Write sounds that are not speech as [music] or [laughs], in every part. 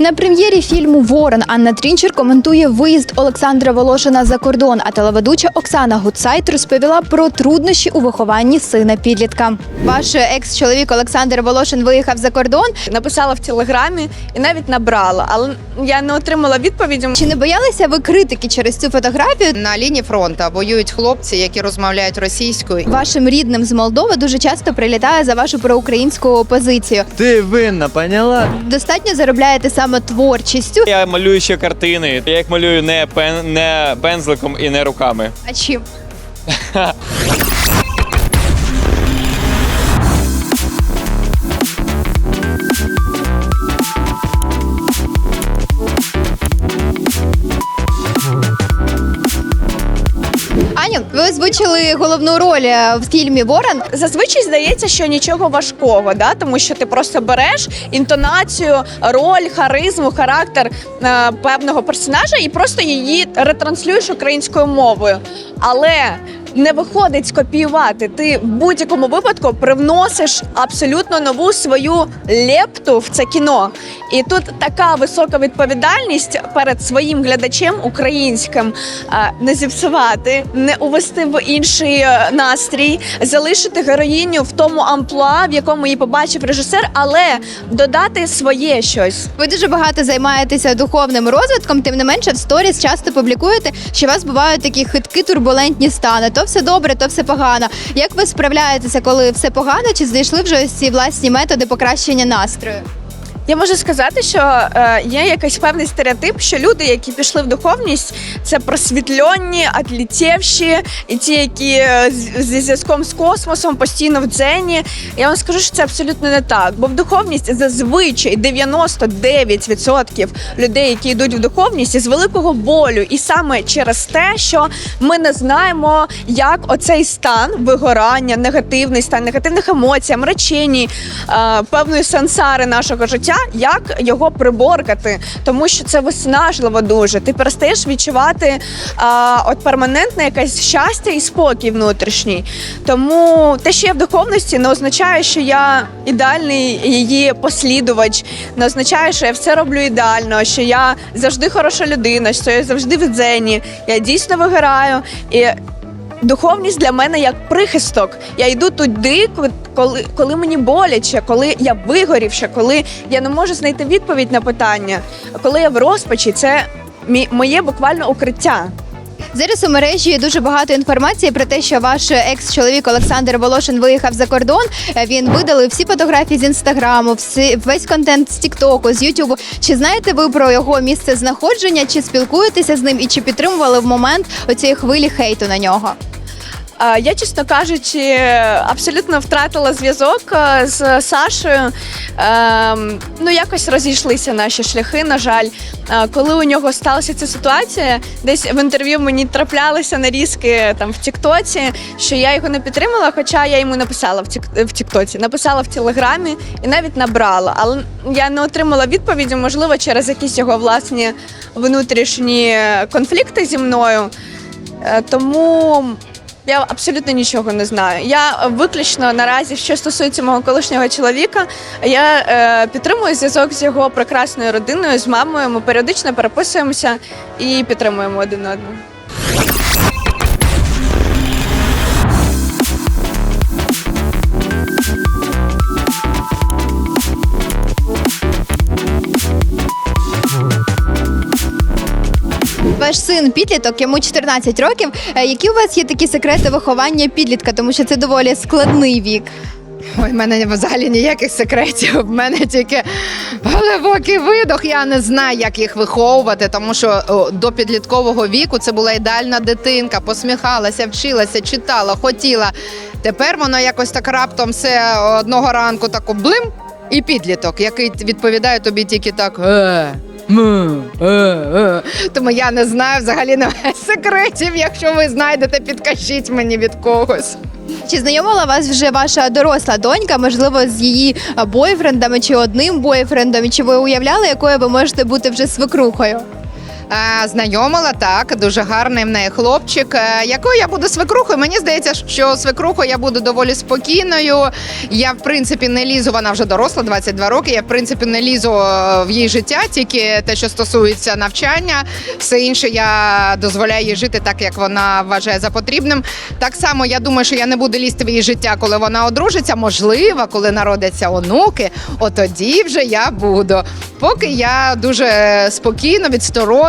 На прем'єрі фільму Ворон Анна Трінчер коментує виїзд Олександра Волошина за кордон. А телеведуча Оксана Гуцайт розповіла про труднощі у вихованні сина підлітка. Ваш екс-чоловік Олександр Волошин виїхав за кордон. Написала в телеграмі і навіть набрала, але я не отримала відповіді. Чи не боялися ви критики через цю фотографію? На лінії фронту воюють хлопці, які розмовляють російською. Вашим рідним з Молдови дуже часто прилітає за вашу проукраїнську позицію. Ти винна, поняла? Достатньо заробляєте саме творчістю. Я малюю ще картини. Я їх малюю не пен не пензликом і не руками. А чим? [laughs] озвучили головну роль е, в фільмі Ворон. Зазвичай здається, що нічого важкого, да? тому що ти просто береш інтонацію, роль, харизму, характер е, певного персонажа і просто її ретранслюєш українською мовою. Але не виходить скопіювати. Ти в будь-якому випадку привносиш абсолютно нову свою лепту в це кіно. І тут така висока відповідальність перед своїм глядачем українським е, не зіпсувати, не увести в інший е, настрій, залишити героїню в тому амплуа, в якому її побачив режисер, але додати своє щось. Ви дуже багато займаєтеся духовним розвитком, тим не менше в сторіс часто публікуєте, що у вас бувають такі хиткі турбулентні стани. То все добре, то все погано. Як ви справляєтеся, коли все погано? Чи знайшли вже ці власні методи покращення настрою? Я можу сказати, що е, є якийсь певний стереотип, що люди, які пішли в духовність, це просвітльонні, атлітєвші, і ті, які е, з- зі зв'язком з космосом постійно в дзені. Я вам скажу, що це абсолютно не так. Бо в духовність зазвичай 99% людей, які йдуть в духовність, із великого болю, і саме через те, що ми не знаємо, як оцей стан вигорання, негативний стан, негативних емоцій, мрачені, е, певної сансари нашого життя, як його приборкати, тому що це виснажливо дуже. Ти перестаєш відчувати е, от перманентне якесь щастя і спокій внутрішній. Тому те, що я в духовності, не означає, що я ідеальний її послідувач, не означає, що я все роблю ідеально, що я завжди хороша людина, що я завжди в дзені. Я дійсно вигораю. І Духовність для мене як прихисток. Я йду туди, коли, коли мені боляче, коли я вигорівша, коли я не можу знайти відповідь на питання. Коли я в розпачі, це моє буквально укриття. Зараз у мережі є дуже багато інформації про те, що ваш екс-чоловік Олександр Волошин виїхав за кордон. Е, Він видалив всі фотографії з інстаграму, всі весь контент з Тіктоку, з Ютубу. Чи знаєте ви про його місце знаходження? Чи спілкуєтеся з ним і чи підтримували в момент оцієї хвилі хейту на нього? Я, чесно кажучи, абсолютно втратила зв'язок е, з Сашою. Ем, ну, якось розійшлися наші шляхи. На жаль, коли у нього сталася ця ситуація, десь в інтерв'ю мені траплялися нарізки там в Тіктоці, що я його не підтримала, хоча я йому написала в Тік Тіктоці, написала в Телеграмі і навіть набрала. Але я не отримала відповіді, можливо, через якісь його власні внутрішні конфлікти зі мною. Е, Тому я абсолютно нічого не знаю. Я виключно наразі, що стосується мого колишнього чоловіка, я е, підтримую зв'язок з його прекрасною родиною, з мамою. Ми періодично переписуємося і підтримуємо один одного. Ваш син підліток, йому 14 років. Е, Які у вас є такі секрети виховання підлітка? Тому що це доволі складний вік. Ой, в мене взагалі ніяких секретів. В мене тільки глибокий видох. Я не знаю, як їх виховувати, тому що до підліткового віку це була ідеальна дитинка, посміхалася, вчилася, читала, хотіла. Тепер воно якось так раптом все одного ранку тако блим і підліток, який відповідає тобі тільки так. Е. м, е, е». Тому я не знаю взагалі немає секретів. Якщо ви знайдете, підкажіть мені від когось. Чи знайомила вас вже ваша доросла донька, можливо, з її бойфрендами чи одним бойфрендом? І Чи ви уявляли, якою ви можете бути вже свекрухою? Е, Знайомила так, дуже гарний в неї хлопчик. Е, Якою я буду свекрухою? Мені здається, що свекрухою я буду доволі спокійною. Я, в принципі, не лізу, вона вже доросла, 22 роки. Я, в принципі, не лізу е, в її життя, тільки те, що стосується навчання. Все інше я дозволяю їй жити так, як вона вважає за потрібним. Так само я думаю, що я не буду лізти в її життя, коли вона одружиться. Можливо, коли народяться онуки, от тоді вже я буду. Поки я дуже спокійно,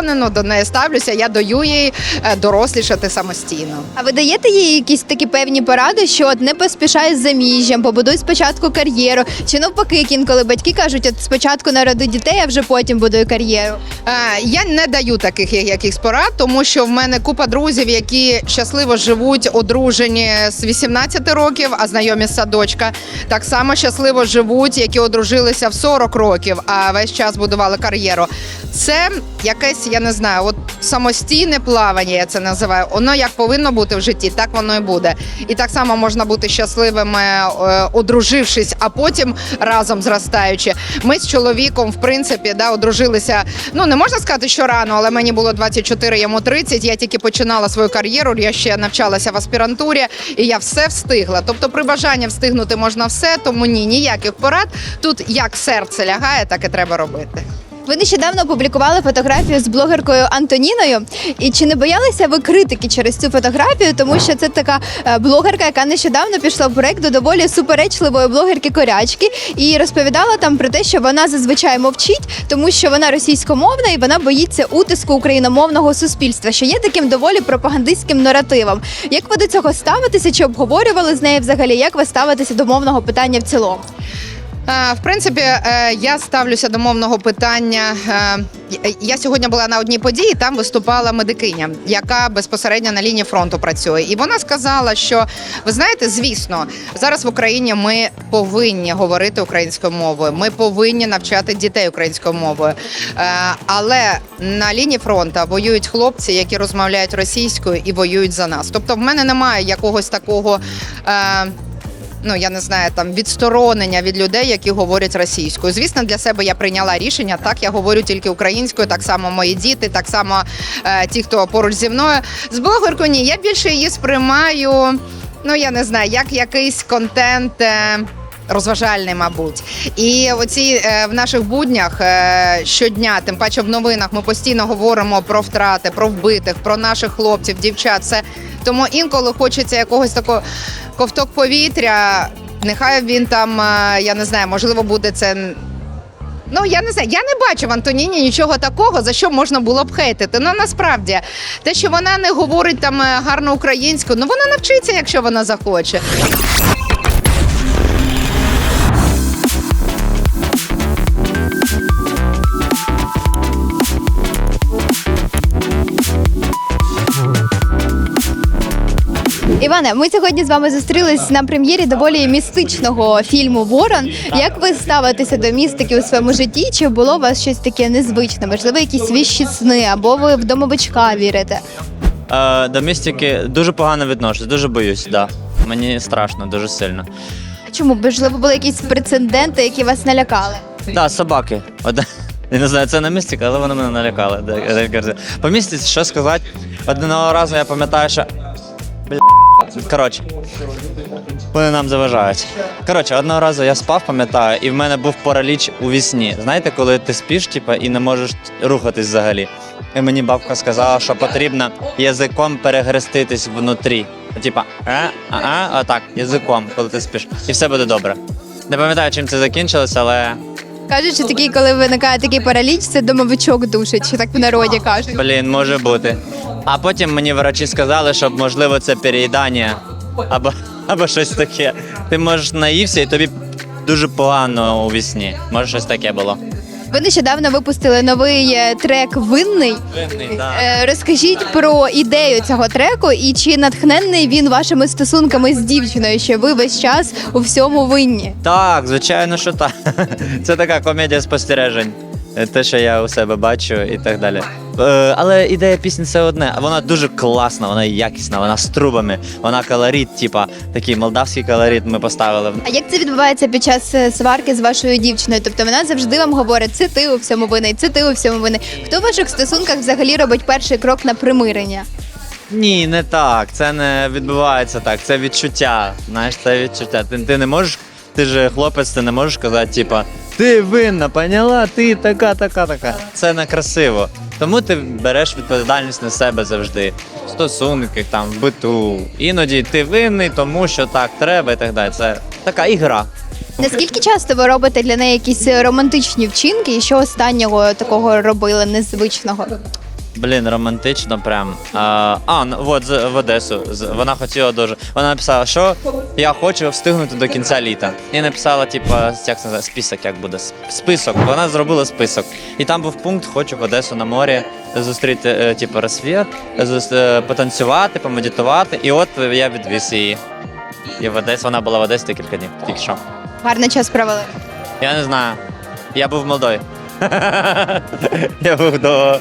відсторонено до неї ставлюся, я даю їй е, дорослішати самостійно. А ви даєте їй якісь такі певні поради, що от не поспішай з заміжжям, побудуй спочатку кар'єру, чи навпаки, інколи батьки кажуть, от спочатку народи дітей, а вже потім будуй кар'єру. Е, Я не даю таких якихось порад, тому що в мене купа друзів, які щасливо живуть, одружені з 18 років, а знайомі з садочка. Так само щасливо живуть, які одружилися в 40 років, а весь час будували кар'єру. Це якесь, я не знаю, от самостійне плавання, я це називаю. Воно як повинно бути в житті, так воно і буде. І так само можна бути щасливими, е, одружившись, а потім разом зростаючи. Ми з чоловіком, в принципі, да, одружилися. Ну не можна сказати, що рано, але мені було 24, йому 30. Я тільки починала свою кар'єру. Я ще навчалася в аспірантурі, і я все встигла. Тобто, при бажанні встигнути можна все, тому ні, ніяких порад. Тут як серце лягає, так і треба робити. Ви нещодавно опублікували фотографію з блогеркою Антоніною. І чи не боялися ви критики через цю фотографію? Тому що це така е, блогерка, яка нещодавно пішла в проект до доволі суперечливої блогерки корячки і розповідала там про те, що вона зазвичай мовчить, тому що вона російськомовна і вона боїться утиску україномовного суспільства, що є таким доволі пропагандистським наративом. Як ви до цього ставитеся? Чи обговорювали з нею взагалі? Як ви ставитеся до мовного питання в цілому? Е, В принципі, е, я ставлюся до мовного питання. Е, Я сьогодні була на одній події, там виступала медикиня, яка безпосередньо на лінії фронту працює. І вона сказала, що ви знаєте, звісно, зараз в Україні ми повинні говорити українською мовою. Ми повинні навчати дітей українською мовою. Але на лінії фронту воюють хлопці, які розмовляють російською і воюють за нас. Тобто, в мене немає якогось такого. Ну я не знаю, там відсторонення від людей, які говорять російською. Звісно, для себе я прийняла рішення. Так, я говорю тільки українською, так само мої діти, так само е, ті, хто поруч зі мною. З блогеркою ні, я більше її сприймаю. Ну я не знаю, як якийсь контент. Е, Розважальний, мабуть, і оці е, в наших буднях е, щодня, тим паче в новинах, ми постійно говоримо про втрати, про вбитих, про наших хлопців, дівчат. Все тому інколи хочеться якогось такого ковток повітря. Нехай він там, е, я не знаю, можливо, буде це. Ну, я не знаю, я не бачу в Антоніні нічого такого, за що можна було б хейтити. Ну насправді, те, що вона не говорить там е, гарно українською, ну вона навчиться, якщо вона захоче. Іване, ми сьогодні з вами зустрілись на прем'єрі доволі містичного фільму Ворон. Як ви ставитеся до містики у своєму житті? Чи було у вас щось таке незвичне? Можливо, якісь віщі сни, або ви в домовичка вірите? Е, до містики дуже погано відношусь, дуже боюсь, да. Мені страшно, дуже сильно. А Чому можливо були якісь прецеденти, які вас налякали? Да, собаки. Од- [laughs] Я не знаю, це не містика, але вони мене налякали. Так. По містиці, що сказати, одного разу я пам'ятаю, що. Бля. Коротше. Вони нам заважають. Коротше, одного разу я спав, пам'ятаю, і в мене був параліч у вісні. Знаєте, коли ти спиш, типа, і не можеш рухатись взагалі. І мені бабка сказала, що потрібно язиком перехреститись внутрі. Типа, а, а, а, отак, язиком, коли ти спиш. І все буде добре. Не пам'ятаю, чим це закінчилось, але Кажуть, що такий, коли виникає такий параліч, це домовичок душить, чи так в народі кажуть. блін, може бути. А потім мені врачі сказали, що можливо це переїдання або, або щось таке. Ти можеш наївся і тобі дуже погано у вісні. Може, щось таке було. Ви нещодавно випустили новий е, трек Винний. Винний, да. Е, Розкажіть про ідею цього треку і чи натхненний він вашими стосунками з дівчиною, що ви весь час у всьому винні? Так, звичайно, що так. [laughs] Це така комедія спостережень. Е, те, що я у себе бачу, і так далі. Е, але ідея пісні це одне. Вона дуже класна, вона якісна, вона з трубами, вона колорит, типа такий молдавський колорит ми поставили. А як це відбувається під час е, сварки з вашою дівчиною? Тобто вона завжди вам говорить, це ти у всьому винний, це ти у всьому винний. Хто в ваших стосунках взагалі робить перший крок на примирення? Ні, не так. Це не відбувається так. Це відчуття. Знаєш, це відчуття. Ти, ти не можеш, ти же хлопець, ти не можеш казати, типа, ти винна, поняла, ти така, така, така. Це не красиво. Тому ти береш відповідальність на себе завжди. В стосунках, там, в биту. Іноді ти винний, тому що так треба і так далі. Це така ігра. Наскільки часто ви робите для неї якісь е, романтичні вчинки, і що останнього такого робили незвичного? Блін, романтично прям. А, а ну, от з- в Одесу. З- Вона хотіла дуже. Вона написала, що я хочу встигнути до кінця літа. І написала, типу, як це список, як буде. с- Список. Вона зробила список. І там був пункт, хочу в Одесу на морі зустріти, е, типу, розсвіт, зус- е, потанцювати, помедитувати. І от я відвіз її. І в Одесі вона була в Одесі декілька днів. Тільки що. Гарний час провели. Я не знаю. Я був молодой. [laughs] Я був до,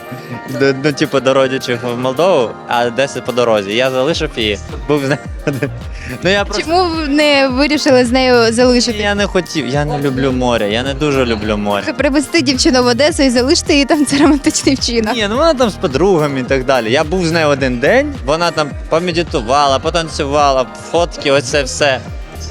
до, до, типу, до родичів в Молдову, а десь по дорозі. Я залишив її. Був з нею один. [laughs] Ну я просто Чому ви не вирішили з нею залишити? я не хотів, я не люблю море, я не дуже люблю море. Привезти дівчину в Одесу і залишити її там [laughs] це романтичний вчинок. Ні, ну вона там з подругами і так далі. Я був з нею один день, вона там помедитувала, потанцювала, фотки, оце все.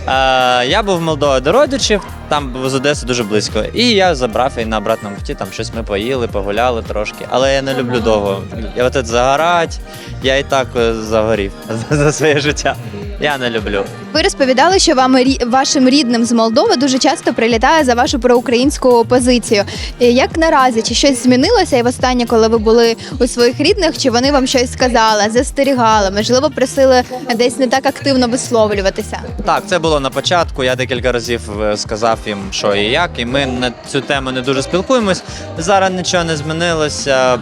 А, я був в Молдові до родичів, там з Одеси дуже близько. І я забрав її на обратному путі, там щось ми поїли, погуляли трошки. Але я не люблю довго. Я от загорать, я і так е, загорів [laughs] за своє життя. Я не люблю. Ви розповідали, що вам рі- вашим рідним з Молдови дуже часто прилітає за вашу проукраїнську позицію. Е, Як наразі чи щось змінилося і востаннє, коли ви були у своїх рідних, чи вони вам щось сказали, застерігали, можливо, просили десь не так активно висловлюватися? Так, це було на початку. Я декілька разів е, сказав їм, що і як, і ми на цю тему не дуже спілкуємось. Зараз нічого не змінилося.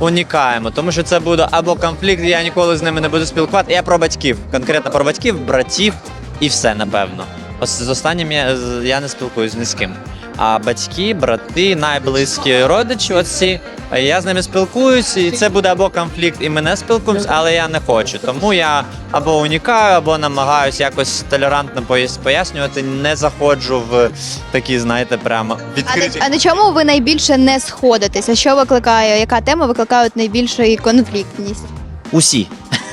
Унікаємо, тому що це буде або конфлікт, я ніколи з ними не буду спілкувати. Я про батьків, конкретно про батьків, братів і все, напевно. Ось з останнім я, я не спілкуюсь ні з ким. А батьки, брати, найблизькі родичі, оці, я з ними спілкуюсь, і це буде або конфлікт, і ми не спілкуємось, але я не хочу. Тому я або унікаю, або намагаюся якось толерантно пояснювати, не заходжу в такі, знаєте, прямо відкриті. а на чому ви найбільше не сходитеся? Що викликає? Яка тема викликає найбільшу конфліктність? Усі.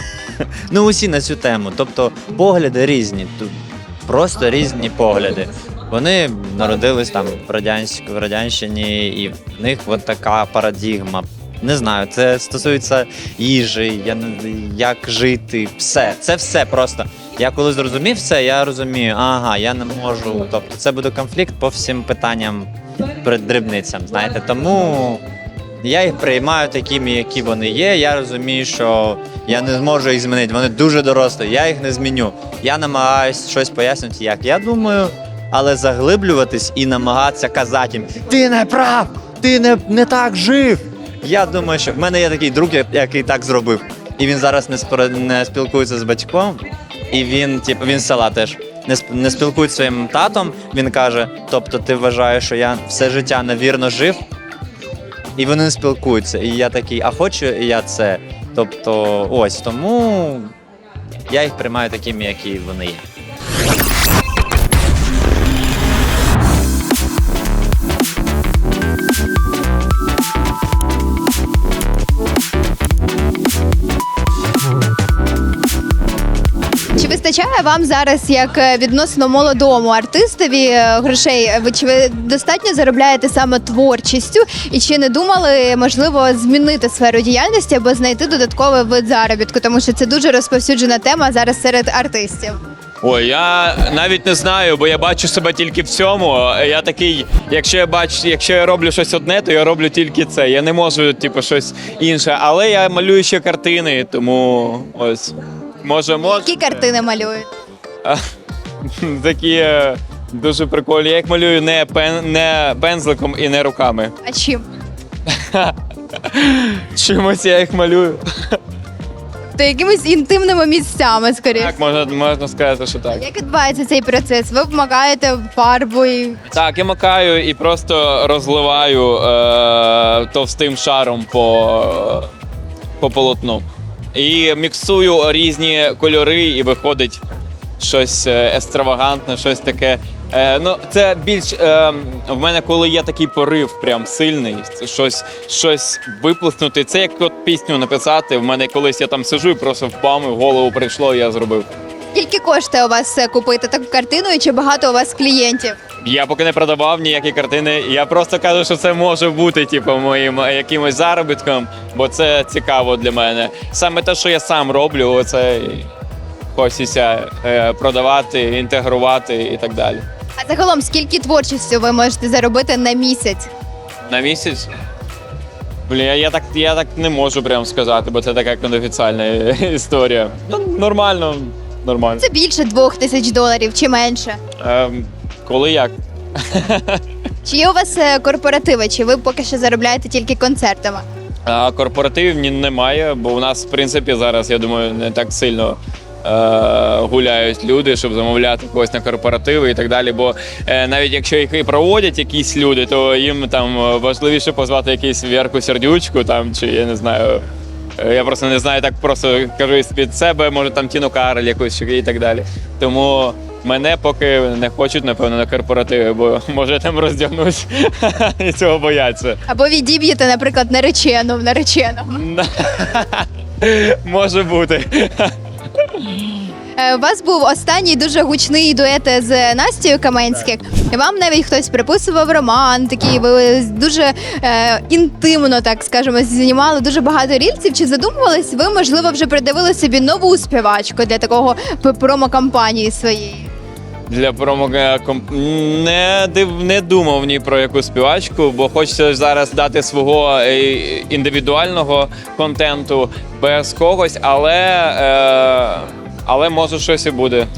[laughs] ну, усі на цю тему. Тобто погляди різні. Просто різні погляди. Вони народились там в радянськ, в радянщині, і в них от така парадігма. Не знаю, це стосується їжі, я не як жити, все. Це все просто. Я коли зрозумів це, я розумію, ага, я не можу. Тобто це буде конфлікт по всім питанням перед дрібницям. Знаєте, тому я їх приймаю такими, які вони є. Я розумію, що я не зможу їх змінити. Вони дуже дорослі, я їх не зміню. Я намагаюся щось пояснити, як я думаю, але заглиблюватись і намагатися казати їм: ти не прав, ти не, не так жив. Я думаю, що в мене є такий друг, який так зробив. І він зараз не, спро- не спілкується з батьком, і він, типу, він з села теж. Не, сп- не спілкується своїм татом. Він каже: тобто, ти вважаєш, що я все життя невірно жив, і вони не спілкуються. І я такий, а хочу я це. Тобто, ось тому я їх приймаю такими, які вони є. Вистачає вам зараз, як е, відносно молодому артистові, е, грошей? Ви чи ви достатньо заробляєте саме творчістю? І чи не думали можливо змінити сферу діяльності або знайти додатковий вид заробітку? Тому що це дуже розповсюджена тема зараз серед артистів. Ой, я навіть не знаю, бо я бачу себе тільки в цьому. Я такий, якщо я бачу, якщо я роблю щось одне, то я роблю тільки це. Я не можу, типу, щось інше. Але я малюю ще картини, тому ось. Може, може. Які картини малюють? [laughs] Такі е, дуже прикольні. Я їх малюю не, пен, не пензликом і не руками. А чим? [laughs] Чомусь я їх малюю. тобто якимись інтимними місцями, скоріше. Так, можна, можна сказати, що так. Як відбувається цей процес? Ви вмикаєте фарбу і Так, я макаю і просто розливаю е, товстим шаром по, по полотну. І міксую різні кольори, і виходить щось е, екстравагантне, щось таке. Е, ну, це більш е, в мене, коли є такий порив, прям сильний, щось, щось виплеснути. Це як от пісню написати. В мене колись я там сижу і просто впав, і в голову прийшло, і я зробив. Скільки коштує у вас е, купити таку картину, і чи багато у вас клієнтів? Я поки не продавав ніякі картини. Я просто кажу, що це може бути, типу, моїм е, якимось заробітком, бо це цікаво для мене. Саме те, що я сам роблю, це хочеться е, продавати, інтегрувати і так далі. А загалом, скільки творчістю ви можете заробити на місяць? На місяць. Блін, я, я так я так не можу прям сказати, бо це така конфіденціальна [laughs] історія. Ну, нормально, нормально. Це більше двох тисяч доларів чи менше? Ем, коли як? [laughs] Чи є у вас е, корпоративи, чи ви поки що заробляєте тільки концертами? А корпоративів ні- немає, бо у нас, в принципі, зараз, я думаю, не так сильно е, гуляють люди, щоб замовляти когось на корпоративи і так далі. Бо е, навіть якщо їх і проводять якісь люди, то їм там е, важливіше позвати якусь Вірку Сердючку там, чи я не знаю. Е, Я просто не знаю, так просто кажу від себе, може там Тіну Карель якусь і так далі. Тому мене поки не хочуть, напевно, на корпоративи, бо може там роздягнусь [laughs] і цього бояться. Або відіб'єте, наприклад, наречену в нареченого? [laughs] Може бути. Е, У вас був останній дуже гучний дует з Настю Каменських. Вам навіть хтось приписував роман, такий ви дуже е, інтимно, так скажемо, знімали дуже багато рільців. Чи задумувались ви, можливо, вже придивили собі нову співачку для такого п- промокампанії своєї? Для промога не див не думав ні про яку співачку, бо хочеться зараз дати свого е, індивідуального контенту без когось, але, е, але може щось і буде. [laughs]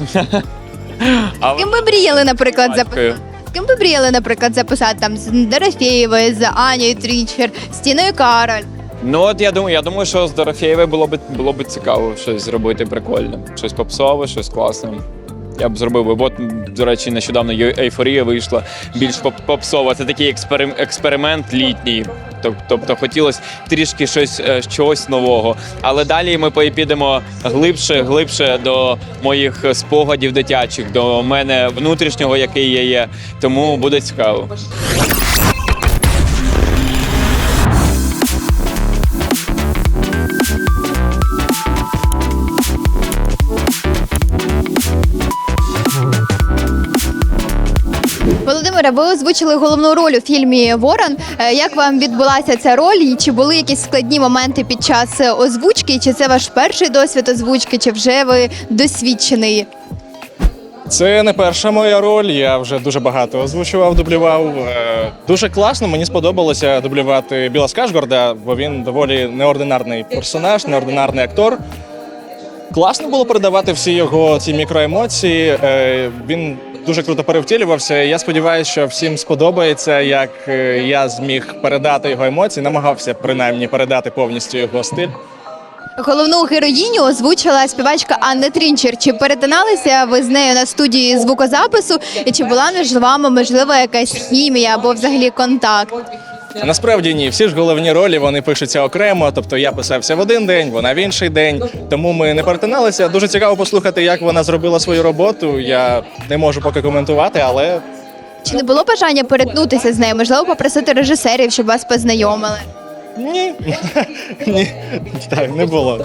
З ким би мріяли, наприклад, записати? З ким би мріяли, наприклад, записати там з Дорофєєвою, з Анією Трінчер, з Тіною Кароль? Ну от я думаю, я думаю, що з Дорофєєвою було б було б цікаво щось зробити прикольне, щось попсове, щось класне. Я б зробив би. От, до речі, нещодавно ейфорія вийшла більш поп- попсова. Це такий експерим- експеримент літній. Тобто хотілося трішки щось, чогось нового. Але далі ми підемо глибше, глибше до моїх спогадів дитячих, до мене внутрішнього, який я є. Тому буде цікаво. Володимире, ви озвучили головну роль у фільмі Ворон. Е, Як вам відбулася ця роль? І чи були якісь складні моменти під час е, озвучки? Чи це ваш перший досвід озвучки, чи вже ви досвідчений? Це не перша моя роль. Я вже дуже багато озвучував, дублював. Е, Дуже класно. Мені сподобалося дублювати Біла Скажгорда, бо він доволі неординарний персонаж, неординарний актор. Класно було передавати всі його ці мікроемоції. Він дуже круто перевтілювався. Я сподіваюся, що всім сподобається, як е, я зміг передати його емоції, намагався принаймні передати повністю його стиль. Головну героїню озвучила співачка Анна Трінчер. Чи перетиналися ви з нею на студії звукозапису? І чи була між вами можливо якась хімія або взагалі контакт? Насправді ні, всі ж головні ролі вони пишуться окремо. Тобто я писався в один день, вона в інший день. Тому ми не перетиналися. Дуже цікаво послухати, як вона зробила свою роботу. Я не можу поки коментувати, але Чи не було бажання перетнутися з нею? Можливо, попросити режисерів, щоб вас познайомили? ні. [laughs] ні. Так, не було.